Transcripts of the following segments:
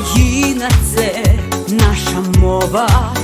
Україна це наша мова,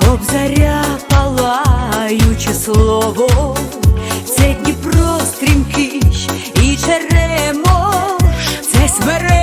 кобзаря палаюче слово, це Дніпро стрімкий і черемош, це смере